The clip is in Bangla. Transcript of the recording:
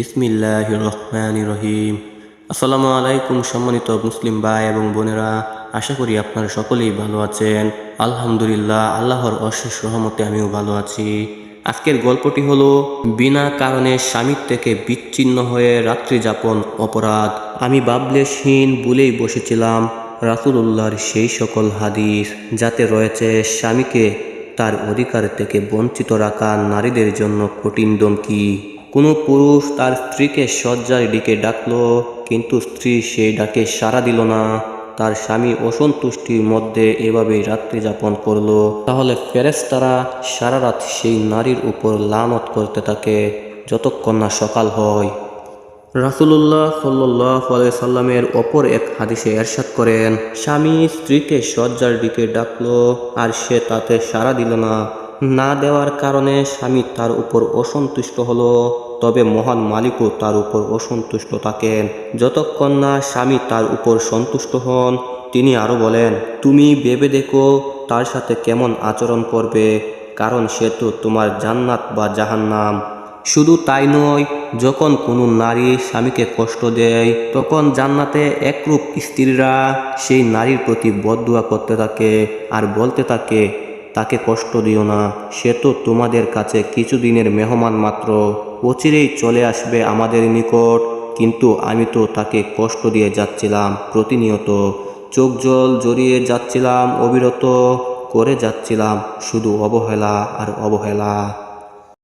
বিসমিল্লাহ রহমান রহিম আসসালামু আলাইকুম সম্মানিত মুসলিম ভাই এবং বোনেরা, আশা করি আপনারা সকলেই ভালো আছেন। আলহামদুলিল্লাহ, আল্লাহর অশেষ রহমতে আমিও ভালো আছি। আজকের গল্পটি হলো, বিনা কারণে স্বামীর থেকে বিচ্ছিন্ন হয়ে রাত্রি যাপন অপরাধ। আমি বাবলেশহীন বলেই বসেছিলাম রাসুলুল্লাহর সেই সকল হাদিস, যাতে রয়েছে স্বামীকে তার অধিকার থেকে বঞ্চিত রাখা নারীদের জন্য কঠিন দমকি কোনো পুরুষ তার স্ত্রীকে শয্যার দিকে ডাকলো, কিন্তু স্ত্রী সেই ডাকে সাড়া দিল না। তার স্বামী অসন্তুষ্টির মধ্যে এভাবেই রাত্রি যাপন করল। তাহলে ফেরেশতারা সারা রাত সেই নারীর উপর লানত করতে থাকে, যতক্ষণ না সকাল হয়। রাসুলুল্লাহ সাল্লাহ সাল্লামের অপর এক হাদিসে এরশাদ করেন, স্বামী স্ত্রীকে শয্যার দিকে ডাকলো, আর সে তাতে সাড়া দিল না। না দেওয়ার কারণে স্বামী তার উপর অসন্তুষ্ট হলো, তবে মহান মালিকও তার উপর অসন্তুষ্ট থাকেন। যতক্ষণ না স্বামী তার উপর সন্তুষ্ট হন, তিনি আরও বলেন, তুমি ভেবে দেখো তার সাথে কেমন আচরণ করবে, কারণ সে তো তোমার জান্নাত বা জাহান্নাম। শুধু তাই নয়, যখন কোনো নারী স্বামীকে কষ্ট দেয়, তখন জান্নাতে একরূপ স্ত্রীরা সেই নারীর প্রতি বদুয়া করতে থাকে আর বলতে থাকে তাকে কষ্ট দিও না, সে তো তোমাদের কাছে কিছুদিনের মেহমান মাত্র। অচিরেই চলে আসবে আমাদের নিকট। কিন্তু আমি তো তাকে কষ্ট দিয়ে যাচ্ছিলাম, প্রতিনিয়ত। চোখ জল জড়িয়ে যাচ্ছিলাম, অবিরত করে যাচ্ছিলাম, শুধু অবহেলা আর অবহেলা।